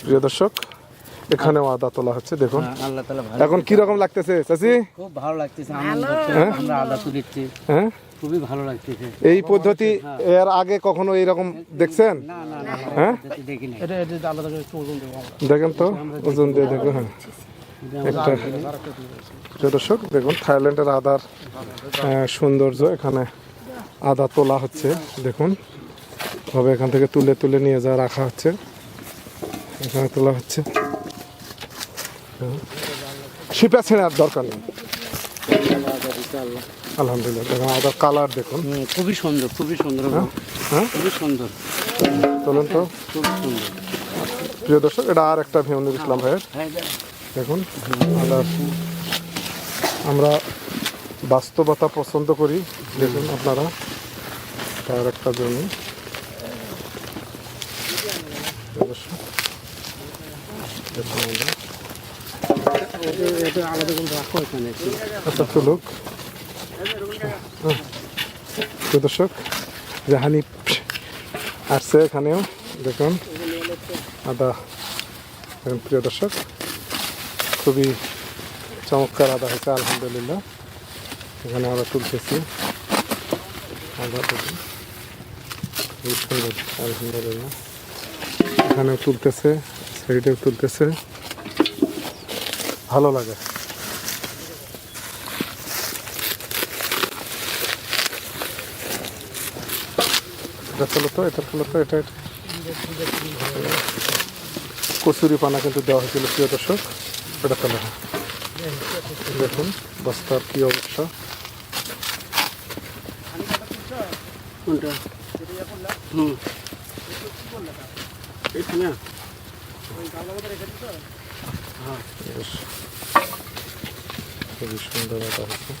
প্রিয় দর্শক এখানেও আদা তোলা হচ্ছে দেখুন। ভালো এখন কি রকম লাগতেছে চাচি? খুব ভালো লাগতেছে হ্যাঁ? আমরা আদা তুলিচ্ছি হ্যাঁ? খুবই ভালো লাগতেছে। এই পদ্ধতি এর আগে কখনো এইরকম দেখছেন? না না না হ্যাঁ? দেখি নাই। এটা এটা আলাদা করে একটু ওজন দেবো আমরা। দেখেন তো ওজন দিয়ে দেখুন হ্যাঁ। একটা প্রিয় দর্শক দেখুন থাইল্যান্ডের আদার সৌন্দর্য এখানে আদা তোলা হচ্ছে দেখুন। ভাবে এখান থেকে তুলে তুলে নিয়ে যা রাখা হচ্ছে। এখানে তোলা হচ্ছে। শিপা ছেঁড়ার দরকার নেই। আলহামদুলিল্লাহ দেখুন কালার দেখুন। খুবই সুন্দর খুবই সুন্দর হ্যাঁ? খুবই সুন্দর। চলুন তো। খুব সুন্দর। প্রিয় দর্শক এটা আর একটা ভিমনুর ইসলাম ভাইয়ের। হ্যাঁ, দেখুন আদার আমরা বাস্তবতা পছন্দ করি দেখুন আপনারা তার একটা জমি। আচ্ছা। দর্শক, জাহানি আসছে এখানেও, দেখুন, আদা। দেখুন, প্রিয় দর্শক, খুবই চমৎকার আদা হয়েছে, আলহামদুলিল্লাহ। এখানে আমরা তুলতেছি। আদা দেখুন, খুবই সুন্দর, আলহামদুলিল্লাহ। এখানেও তুলতেছে সাইডেও তুলতেছে। ভালো লাগে। এটা এটা। কচুরি পানা কিন্তু দেওয়া হয়েছিল, প্রিয় দর্শক। এটা হ্যাঁ দেখুন, বস্তার অবস্থা। হুম। খুবই সুন্দর প্রিয় দর্শক।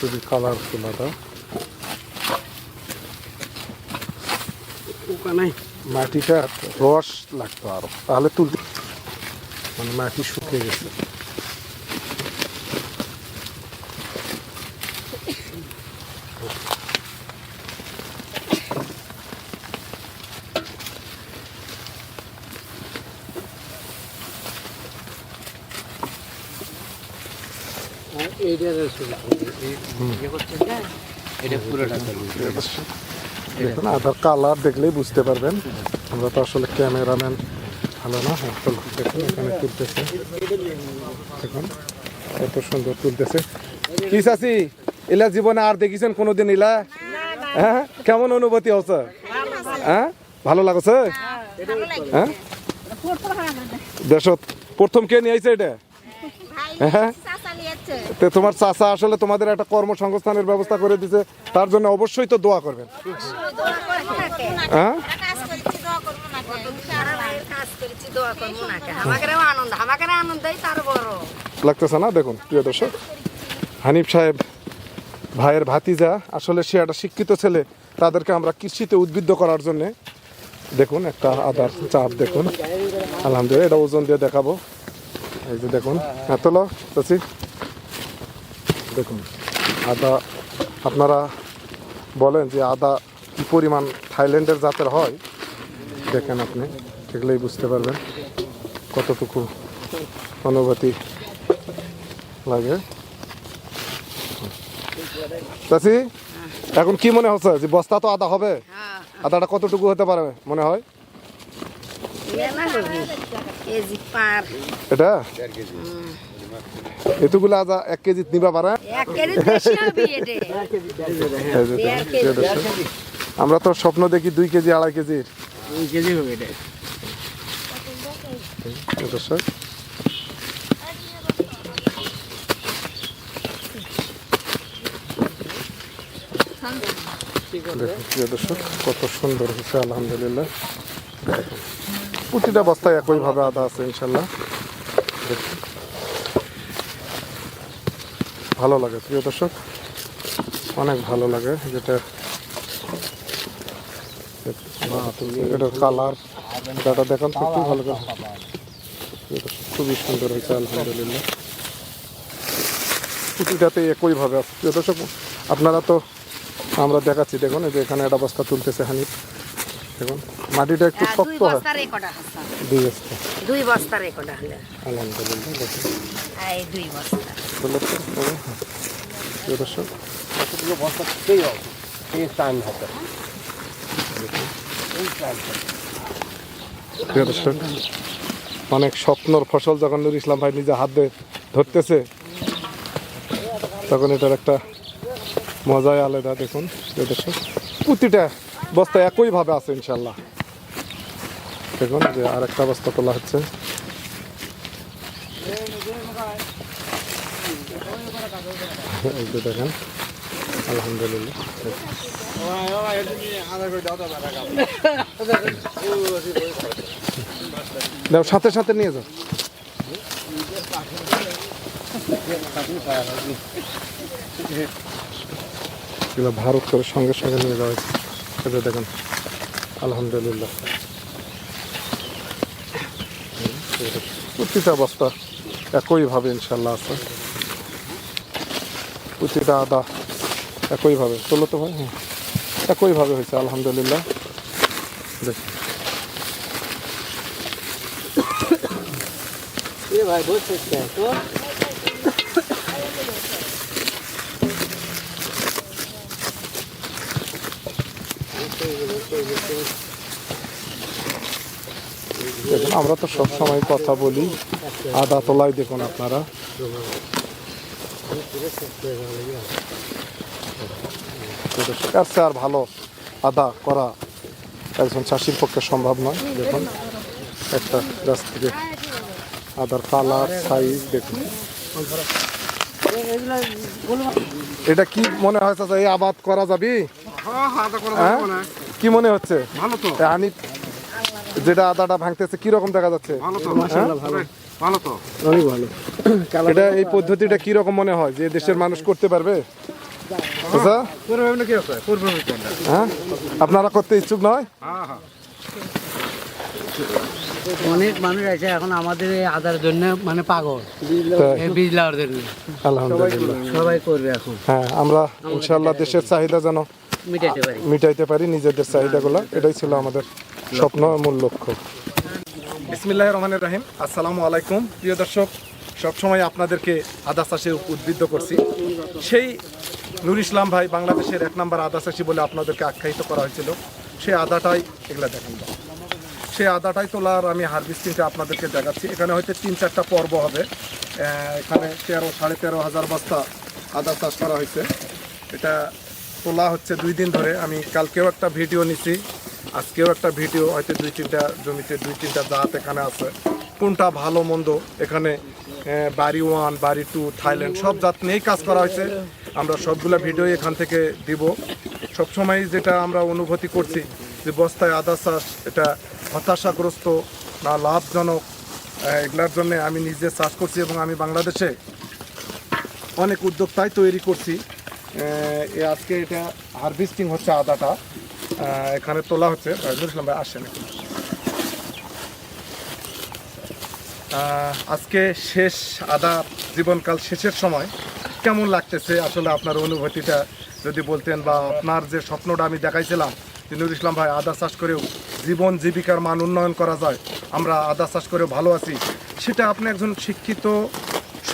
খুবই কালারফুল আদা মাটিটা রস লাগতো আরও। তাহলে তুলতে মানে মাটি শুকিয়ে গেছে আর এইটা রসুন। এই- ইয়ে করছেন না? এটা পুরোটা করুন। দেখুন আধার কালার দেখলেই বুঝতে পারবেন। আমরা তো আসলে ক্যামেরাম্যান ভালো না? হ্যাঁ দেখুন এখানে তুলতেছে। দেখুন কত সুন্দর তুলতেছে। কি চাচি এলা জীবনে আর দেখিছেন কোনোদিন এলা হ্যাঁ কেমন অনুভূতি হচ্ছে? হ্যাঁ ভালো লাগছে? হ্যাঁ? দেশত প্রথম কে নিয়ে আইছে এটা? হ্যাঁ তো তোমার চাচা আসলে তোমাদের একটা কর্মসংস্থানের ব্যবস্থা করে দিছে তার জন্য অবশ্যই তো দোয়া করবেন। হ্যাঁ? লাগতেছে না? দেখুন প্রিয় দর্শক হানিফ সাহেব ভাইয়ের ভাতিজা আসলে সে একটা শিক্ষিত ছেলে তাদেরকে আমরা কৃষিতে উদ্বুদ্ধ করার জন্য দেখুন একটা আদার চাপ দেখুন। আলহামদুলিল্লাহ এটা ওজন দিয়ে দেখাবো। এই যে দেখুন এত লো চাচি। দেখুন আদা আপনারা বলেন যে আদা কি পরিমাণ থাইল্যান্ডের জাতের হয়? দেখেন আপনি দেখলেই বুঝতে পারবেন কতটুকু অনুভূতি লাগে। চাচি এখন কি মনে হচ্ছে যে বস্তা তো আদা হবে? হ্যাঁ। আদাটা কতটুকু হতে পারে মনে হয়? এটা? এতগুলো আদা এক কেজি নিবা পারে? আমরা তো স্বপ্ন দেখি দুই কেজি আড়াই কেজির দুই কেজি হবে এটা। প্রিয় দর্শক দেখুন দর্শক কত সুন্দর হচ্ছে আলহামদুলিল্লাহ। প্রতিটা বস্তায় একইভাবে আদা আছে ইনশাল্লাহ। দেখুন। ভালো লাগে প্রিয় দর্শক। অনেক ভালো লাগে যেটা এটার কালার এটা দেখান তো খুব ভালো করে খুবই সুন্দর হয়েছে আলহামদুলিল্লাহ। প্রতিটাতে একইভাবে প্রিয় দর্শক আপনারা তো আমরা দেখাচ্ছি দেখুন এই যে এখানে একটা বস্তা তুলতেছে হানিফ। দেখুন মাটিটা একটু হ্যাঁ, শক্ত হয়। দুই বস্তা। দুই একটা আলহামদুলিল্লাহ। দুই বস্তা অনেক স্বপ্নর ফসল যখন নুর ইসলাম ভাই নিজে হাত ধরতেছে, তখন এটার একটা মজাই আলাদা, দেখুন প্রতিটা বস্তা একইভাবে আছে, ইনশাল্লাহ। দেখুন যে আর একটা বস্তা তোলা হচ্ছে। দেখেন আলহামদুলিল্লাহ। সাথে সাথে নিয়ে যাও। এগুলো ভারত করে সঙ্গে সঙ্গে নিয়ে যাওয়া হয়েছে। দেখেন আলহামদুলিল্লাহ। হুম, প্রতিটা বস্তা একইভাবে ইনশাল্লাহ আছে। প্রতিটা আদা একইভাবে চলো তো ভাই হ্যাঁ একইভাবে হয়েছে আলহামদুলিল্লাহ। দেখ। ভাই তো? দেখুন আমরা তো সব সময় কথা বলি আদা তোলাই দেখুন আপনারা। চেয়ে আর ভালো আদা করা একজন চাষির পক্ষে সম্ভব নয়। দেখুন একটা গাছ থেকে আদার কালার সাইজ দেখুন। এটা কি মনে হয় চাচা এই আবাদ করা যাবে? হ্যাঁ? কি মনে হচ্ছে? ভালো তো। এ আনি যেটা আদাটা ভাঙতেছে কি রকম দেখা যাচ্ছে? ভালো তো হ্যাঁ? ভালো তো। অনেক ভালো। এটা এই পদ্ধতিটা কি রকম মনে হয় যে দেশের মানুষ করতে পারবে? হ্যাঁ? আপনারা করতে ইচ্ছুক নয়? হ্যাঁ অনেক মানুষ আছে এখন আমাদের এই আদার জন্য মানে পাগল। বীজ লাগার জন্য। আলহামদুলিল্লাহ। সবাই করবে এখন। হ্যাঁ আমরা ইনশাল্লাহ দেশের চাহিদা যেন মিটাইতে পারি। মিটাইতে পারি নিজেদের চাহিদাগুলো। এটাই ছিল আমাদের স্বপ্ন মূল লক্ষ্য। বিসমিল্লাহ রহমানের রাহিম। আসসালামু আলাইকুম। প্রিয় দর্শক, সবসময় আপনাদেরকে আদা চাষে উদ্বুদ্ধ করছি। সেই নুর ইসলাম ভাই বাংলাদেশের এক নম্বর আদা চাষি বলে আপনাদেরকে আখ্যায়িত করা হয়েছিল। সেই আদাটাই এগুলা দেখেন। সেই আদাটাই তোলার আমি হারভেস্টিংটা আপনাদেরকে দেখাচ্ছি। এখানে হয়তো তিন চারটা পর্ব হবে। এখানে তেরো, সাড়ে তেরো হাজার বস্তা আদা চাষ করা হয়েছে। এটা তোলা হচ্ছে দুই দিন ধরে। আমি কালকেও একটা ভিডিও নিছি। আজকেও একটা ভিডিও, হয়তো দুই তিনটা জমিতে, দুই তিনটা জাত এখানে আছে। কোনটা ভালো মন্দ? এখানে বাড়ি ওয়ান, বাড়ি টু, থাইল্যান্ড, সব জাত নিয়েই কাজ করা হয়েছে। আমরা সবগুলা ভিডিও এখান থেকে দিব। সবসময় যেটা আমরা অনুভূতি করছি, যে বস্তায় আদা চাষ, এটা হতাশাগ্রস্ত না লাভজনক এগুলার জন্য আমি নিজে চাষ করছি এবং আমি বাংলাদেশে অনেক উদ্যোক্তাই তৈরি করছি। আজকে এটা হারভেস্টিং হচ্ছে আদাটা। এখানে তোলা হচ্ছে। ভাই। আহ, আজকে শেষ আদা জীবনকাল শেষের সময়। কেমন লাগতেছে আসলে আপনার অনুভূতিটা? যদি বলতেন বা আপনার যে স্বপ্নটা আমি দেখাইছিলাম যে নুরুল ইসলাম ভাই আদা চাষ করেও জীবন জীবিকার মান উন্নয়ন করা যায় আমরা আদা চাষ করেও ভালো আছি। সেটা আপনি একজন শিক্ষিত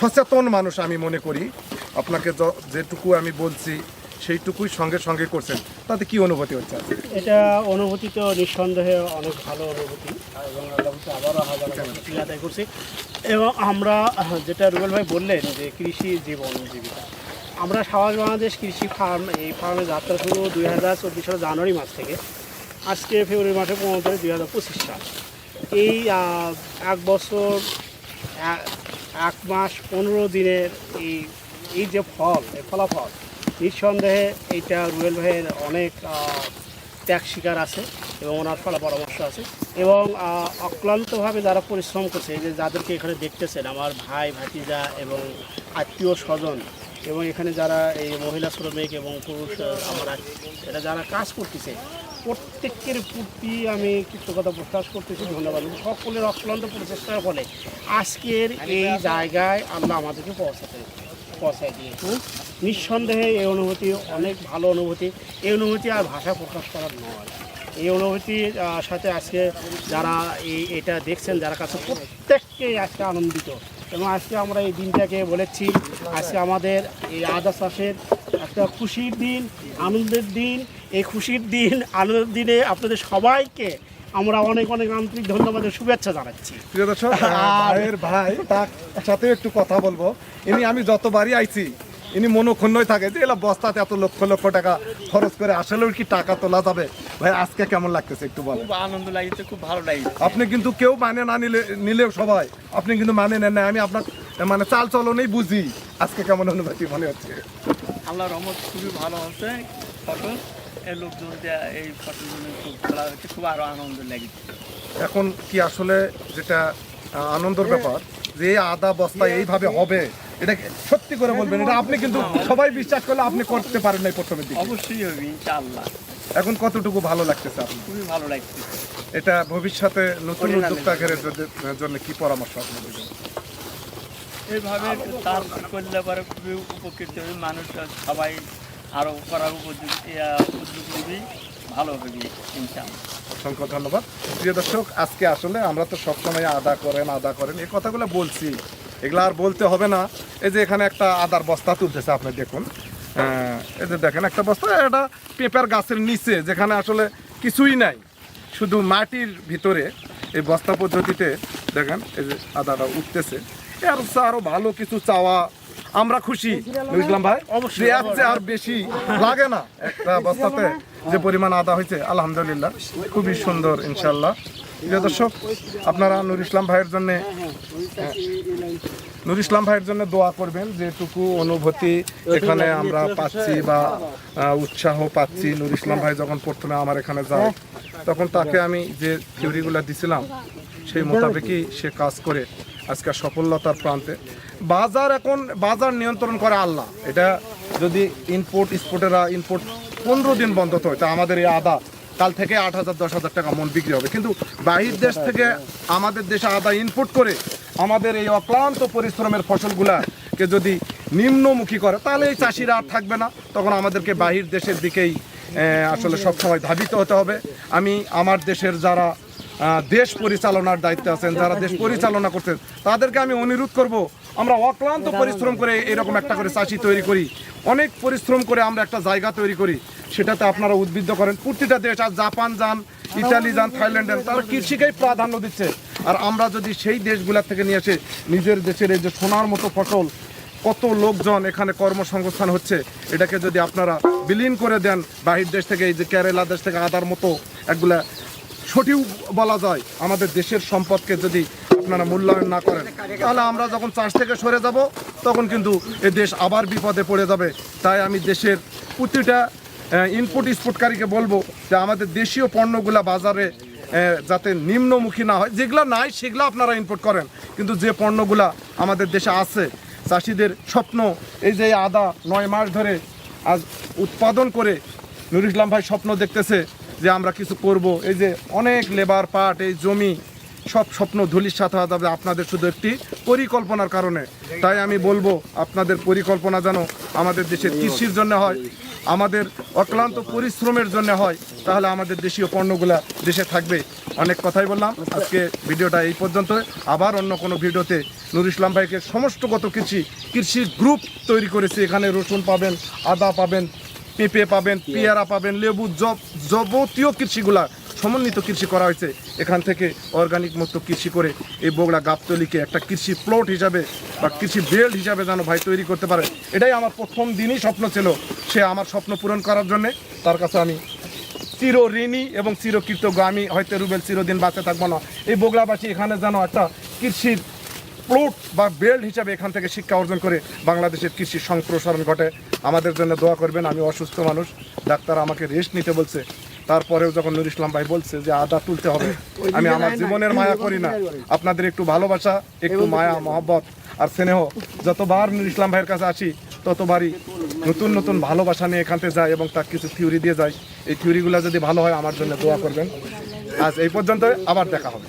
সচেতন মানুষ আমি মনে করি। আপনাকে যেটুকু আমি বলছি সেইটুকুই সঙ্গে সঙ্গে করছেন। তাতে কি অনুভূতি হচ্ছে? এটা অনুভূতি তো নিঃসন্দেহে অনেক ভালো অনুভূতি। এবং আবারও হাজার আদায় করছি। এবং আমরা, যেটা রুবেল ভাই বললেন যে কৃষি জীবন জীবিকা। আমরা সাবাস বাংলাদেশ কৃষি ফার্ম এই ফার্মে যাত্রা শুরু দুই হাজার চব্বিশ সালের জানুয়ারি মাস থেকে। আজকে ফেব্রুয়ারি মাসে পনেরো তারিখ দুই হাজার পঁচিশ সাল। এই এক বছর এক মাস পনেরো দিনের এই এই যে ফল, এই ফলাফল নিঃসন্দেহে এইটা রুয়েল ভাইয়ের অনেক ত্যাগ শিকার আছে এবং ওনার ফলা পরামর্শ আছে। এবং অক্লান্তভাবে যারা পরিশ্রম করছে যে যাদেরকে এখানে দেখতেছেন, আমার ভাই, ভাতিজা এবং আত্মীয় স্বজন, এবং এখানে যারা এই মহিলা শ্রমিক এবং পুরুষ আমার এরা যারা কাজ করতেছে, প্রত্যেকের প্রতি আমি কৃতজ্ঞতা প্রকাশ করতেছি, ধন্যবাদ। সকলের অক্লান্ত প্রচেষ্টার ফলে আজকের এই জায়গায় আমরা আমাদেরকে পৌঁছাতে পৌঁছায় নিঃসন্দেহে এই অনুভূতি, অনেক ভালো অনুভূতি। এই অনুভূতি আর ভাষা প্রকাশ করার নয়। এই অনুভূতির সাথে আজকে যারা এই, এটা দেখছেন, যারা কাছে প্রত্যেককেই আজকে আনন্দিত। এবং আজকে আমরা এই দিনটাকে বলেছি, আজকে আমাদের এই আদা চাষের একটা খুশির দিন, আনন্দের দিন। এই খুশির দিন, আনন্দের দিনে আপনাদের সবাইকে আমরা অনেক অনেক আন্তরিক ধন্যবাদের শুভেচ্ছা জানাচ্ছি। প্রিয় দর্শক ভাইয়ের ভাই তার সাথে একটু কথা বলব। ইনি আমি যতবারই আইছি ইনি মনোক্ষুণ্ণই থাকে যে এলা বস্তাতে এত লক্ষ লক্ষ টাকা খরচ করে আসলেও কি টাকা তোলা যাবে? ভাই আজকে কেমন লাগতেছে একটু বলেন। খুব আনন্দ লাগছে খুব ভালো লাগছে। আপনি কিন্তু কেউ মানে না নিলে নিলেও সবাই আপনি কিন্তু মানে নেন না আমি আপনার মানে চাল চলনেই বুঝি। আজকে কেমন অনুভূতি মনে হচ্ছে? আল্লাহ রহমত খুবই ভালো হচ্ছে ফসল এই লোকজন যে এই খুব আনন্দ লাগছে। এখন কি আসলে যেটা আনন্দের ব্যাপার যে এই আদা বস্তা এইভাবে হবে এটা সত্যি করে বলবেন? এটা আপনি কিন্তু সবাই বিশ্বাস করলে আপনি করতে পারেন না প্রথমের দিকে। অবশ্যই হবে ইনশাআল্লাহ। এখন কতটুকু ভালো লাগতেছে আপনার? খুবই ভালো লাগছে এটা ভবিষ্যতে নতুন পরিণামে। উদ্যোক্তাদের জন্য কি পরামর্শ আপনি দেবেন এইভাবে তার করলে পরে খুবই উপকৃত হবে। মানুষ সবাই আরও করার উপযোগী উদ্যোগ ভালো হবে অসংখ্য ধন্যবাদ। প্রিয় দর্শক, আজকে আসলে আমরা তো সবসময় আদা করেন আদা করেন, এই কথাগুলো বলছি। এগুলো আর বলতে হবে না। এই যে এখানে একটা আদার বস্তা তুলতেছে, আপনি দেখুন। এই যে দেখেন একটা বস্তা, এটা পেঁপের গাছের নিচে, যেখানে আসলে কিছুই নাই। শুধু মাটির ভিতরে এই বস্তা পদ্ধতিতে দেখেন, এই যে আদাটা উঠতেছে। এর আরও ভালো কিছু চাওয়া আমরা খুশি। বুঝলাম ভাই? এর আর বেশি লাগে না একটা বস্তাতে যে পরিমাণ আদা হয়েছে আলহামদুলিল্লাহ। খুবই সুন্দর ইনশাল্লাহ প্রিয় দর্শক আপনারা নুর ইসলাম ভাইয়ের জন্য নুর ইসলাম ভাইয়ের জন্য দোয়া করবেন যেটুকু অনুভূতি এখানে আমরা পাচ্ছি বা উৎসাহ পাচ্ছি। নুর ইসলাম ভাই যখন প্রথমে আমার এখানে যায় তখন তাকে আমি যে থিওরিগুলো দিছিলাম সেই মোতাবেকই সে কাজ করে আজকে সফলতার প্রান্তে। বাজার এখন বাজার নিয়ন্ত্রণ করে আল্লাহ। এটা যদি ইনপোর্ট এক্সপোর্টেরা ইনপোর্ট পনেরো দিন বন্ধ হয়, তা আমাদের এই আদা কাল থেকে আট হাজার, দশ হাজার টাকা মন বিক্রি হবে। কিন্তু বাহির দেশ থেকে আমাদের দেশে আদা ইনপুট করে আমাদের এই অক্লান্ত পরিশ্রমের ফসলগুলাকে যদি নিম্নমুখী করে, তাহলে এই চাষিরা আর থাকবে না। তখন আমাদেরকে বাহির দেশের দিকেই আসলে সবসময় ধাবিত হতে হবে। আমি আমার দেশের যারা দেশ পরিচালনার দায়িত্বে আছেন, যারা দেশ পরিচালনা করছেন, তাদেরকে আমি অনুরোধ করব আমরা অক্লান্ত পরিশ্রম করে এরকম একটা করে চাষি তৈরি করি। অনেক পরিশ্রম করে আমরা একটা জায়গা তৈরি করি। সেটাতে আপনারা উদ্বুদ্ধ করেন। প্রতিটা দেশ, আর জাপান যান, ইতালি যান, থাইল্যান্ড যান, তারা কৃষিকেই প্রাধান্য দিচ্ছে। আর আমরা যদি সেই দেশগুলোর থেকে নিয়ে এসে নিজের দেশের এই যে সোনার মতো ফসল, কত লোকজন এখানে কর্মসংস্থান হচ্ছে, এটাকে যদি আপনারা বিলীন করে দেন, বাহির দেশ থেকে, এই যে কেরালা দেশ থেকে, আদার মতো একগুলা, সঠিক বলা যায়, আমাদের দেশের সম্পদকে যদি আপনারা মূল্যায়ন না করেন, তাহলে আমরা যখন চাষ থেকে সরে যাব, তখন কিন্তু এ দেশ আবার বিপদে পড়ে যাবে। তাই আমি দেশের প্রতিটা ইনপুট এক্সপোর্টকারীকে বলব যে আমাদের দেশীয় পণ্যগুলা বাজারে যাতে নিম্নমুখী না হয়, যেগুলো নাই সেগুলো আপনারা ইনপুট করেন। কিন্তু যে পণ্যগুলা আমাদের দেশে আছে, চাষিদের স্বপ্ন, এই যে আদা নয় মাস ধরে আজ উৎপাদন করে নুর ইসলাম ভাই স্বপ্ন দেখতেছে যে আমরা কিছু করব। এই যে অনেক লেবার পাট এই জমি সব স্বপ্ন ধুলির সাথে যাবে, আপনাদের শুধু একটি পরিকল্পনার কারণে। তাই আমি বলব, আপনাদের পরিকল্পনা যেন আমাদের দেশের কৃষির জন্য হয়, আমাদের অক্লান্ত পরিশ্রমের জন্য হয়, তাহলে আমাদের দেশীয় পণ্যগুলা দেশে থাকবে। অনেক কথাই বললাম, আজকে ভিডিওটা এই পর্যন্ত আবার অন্য কোনো ভিডিওতে নুর ইসলাম ভাইকে সমস্তগত কৃষি কৃষি গ্রুপ তৈরি করেছে। এখানে রসুন পাবেন, আদা পাবেন, পেঁপে পাবেন, পেয়ারা পাবেন, লেবু, জব, যাবতীয় কৃষিগুলা সমন্বিত কৃষি করা হয়েছে। এখান থেকে অর্গানিক মুক্ত কৃষি করে এই বগলা গাবতলিকে একটা কৃষি প্লট হিসাবে বা কৃষি বেল্ট হিসাবে যেন ভাই তৈরি করতে পারে। এটাই আমার প্রথম দিনই স্বপ্ন ছিল। সে আমার স্বপ্ন পূরণ করার জন্যে। তার কাছে আমি চির ঋণী এবং চিরকৃতজ্ঞ আমি হয়তো রুবেল চিরদিন বাঁচে থাকব না। এই বগলাবাসী এখানে যেন একটা কৃষির প্লট বা বেল্ট হিসাবে এখান থেকে শিক্ষা অর্জন করে বাংলাদেশের কৃষি সম্প্রসারণ ঘটে। আমাদের জন্য দোয়া করবেন, আমি অসুস্থ মানুষ। ডাক্তার আমাকে রেস্ট নিতে বলছে। তারপরেও যখন নুর ইসলাম ভাই বলছে যে আদা তুলতে হবে আমি আমার জীবনের মায়া করি না। আপনাদের একটু ভালোবাসা একটু মায়া মহব্বত আর স্নেহ যতবার নুর ইসলাম ভাইয়ের কাছে আসি ততবারই নতুন নতুন ভালোবাসা নিয়ে এখান থেকে যায় এবং তার কিছু থিওরি দিয়ে যায়। এই থিওরিগুলো যদি ভালো হয় আমার জন্য দোয়া করবেন। আজ এই পর্যন্ত আবার দেখা হবে।